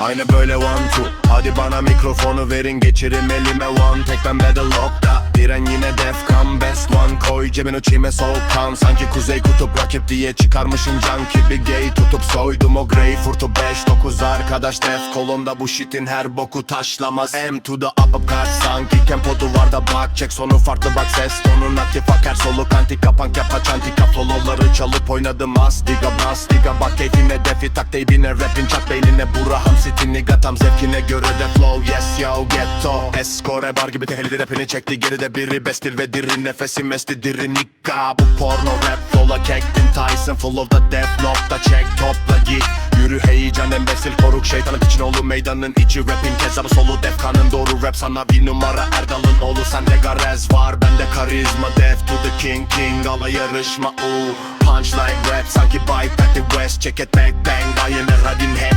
Aynı böyle one two. Hadi bana mikrofonu verin geçirim elime one. Tek ben battle lock'ta Diren yine best one. Koy cebine çime soğukkan. Sanki kuzey kutup rakip diye çıkarmışım junkie Bir gay tutup soydum o greyfurtu 5-9 arkadaş def kolumda bu shitin her boku taşlamaz. M to the up up kaç sanki Kempo duvarda bak. Çek sonu farklı bak ses tonun aktif akar soluk anti kapan kepa çantika Flowları çalıp oynadım. Astiga bastiga Bak keyfine defi. Tak teybine rapin çak beynine Buraham city nigga tam zevkine göre de flow. Yes yo ghetto. Eskore bar gibi tehlidi rapini çekti. Geride biri bestir ve diri Nefesim esti diri nigga Bu porno rap flow'la kektin Tyson full of the death nokta çek topla git. Yürü heyecan embesil koruk şeytanın için oğlu meydanın içi rapin kezabı solu defkanın doğru rap sana bir numara Erdal'ın oğlu sende garez var bende karizma Death to the king king ala yarışma ooh. Punchline rap sanki at the west Check it back bang dayanır radin hep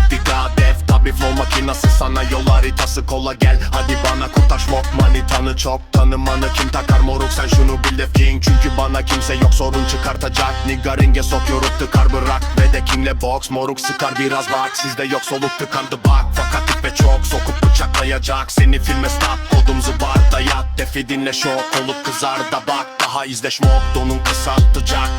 bir flow makinası sana yol haritası kola gel. Hadi bana kurtar smoke manitanı. Çok tanımanı Kim takar moruk? Sen şunu bil def king Çünkü bana kimse yok sorun çıkartacak. Nigga ringe sokuyoruz tıkar bırak. Ve de kingle box moruk sıkar biraz bak. Sizde yok soluk tıkandı bak Fakat tip ve çok sokup bıçaklayacak. Seni filme stop kodum zıbar. Dayat defi dinle şok olup kızar da bak. Daha izle şmok donun kısaltacak